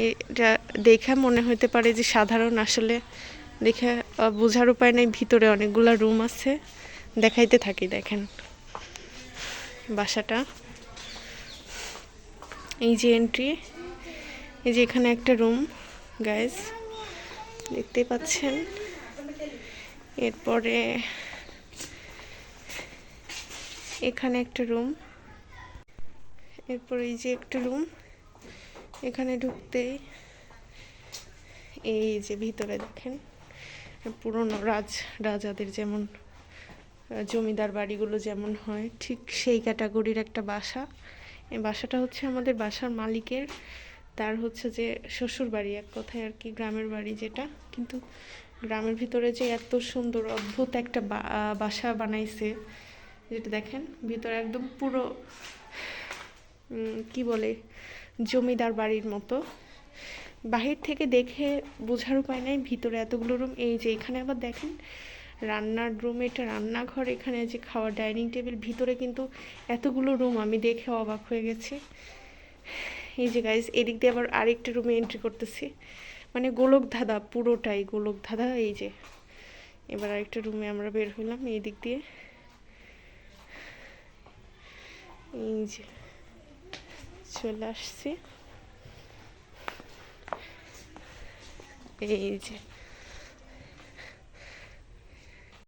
এটা দেখে মনে হতে পারে যে সাধারণ আসলে দেখে বোঝার উপায় নাই, ভিতরে অনেকগুলা রুম আছে। দেখাইতে থাকি, দেখেন। বাসাটা। এই যে এন্ট্রি এই যে এখানে একটা রুম গাইজ দেখতেই পাচ্ছেন। এরপরে এখানে একটা রুম এরপর এই যে একটা রুম এখানে ঢুকতেই এই যে ভিতরে দেখেন, পুরনো রাজ, রাজাদের যেমন জমিদার বাড়িগুলো যেমন হয়, ঠিক সেই ক্যাটাগরির একটা বাসা। এই বাসাটা হচ্ছে আমাদের বাসার মালিকের, তার হচ্ছে যে শ্বশুর বাড়ি, এক কথায় আর কি, গ্রামের বাড়ি যেটা। কিন্তু গ্রামের ভিতরে যে এত সুন্দর, অদ্ভুত একটা বাসা বানাইছে, যেটা দেখেন, ভিতরে একদম পুরো কি বলে জমিদার বাড়ির মতো। বাহির থেকে দেখে বোঝার উপায় নাই, ভিতরে এতগুলো রুম এই যে এখানে আবার দেখেন, রান্নার রুম এটা রান্নাঘর, এখানে যে খাওয়ার ডাইনিং টেবিল ভিতরে কিন্তু এতগুলো রুম আমি দেখে অবাক হয়ে গেছি। এই যে গাইজ এদিক দিয়ে আবার আরেকটা রুমে এন্ট্রি করতেছি। মানে গোলক ধাঁধা, পুরোটাই গোলক ধাঁধা, এই যে। এবার আরেকটা রুমে আমরা বের হলাম এই দিক দিয়ে। এই যে। চলে আসছি। এই যে।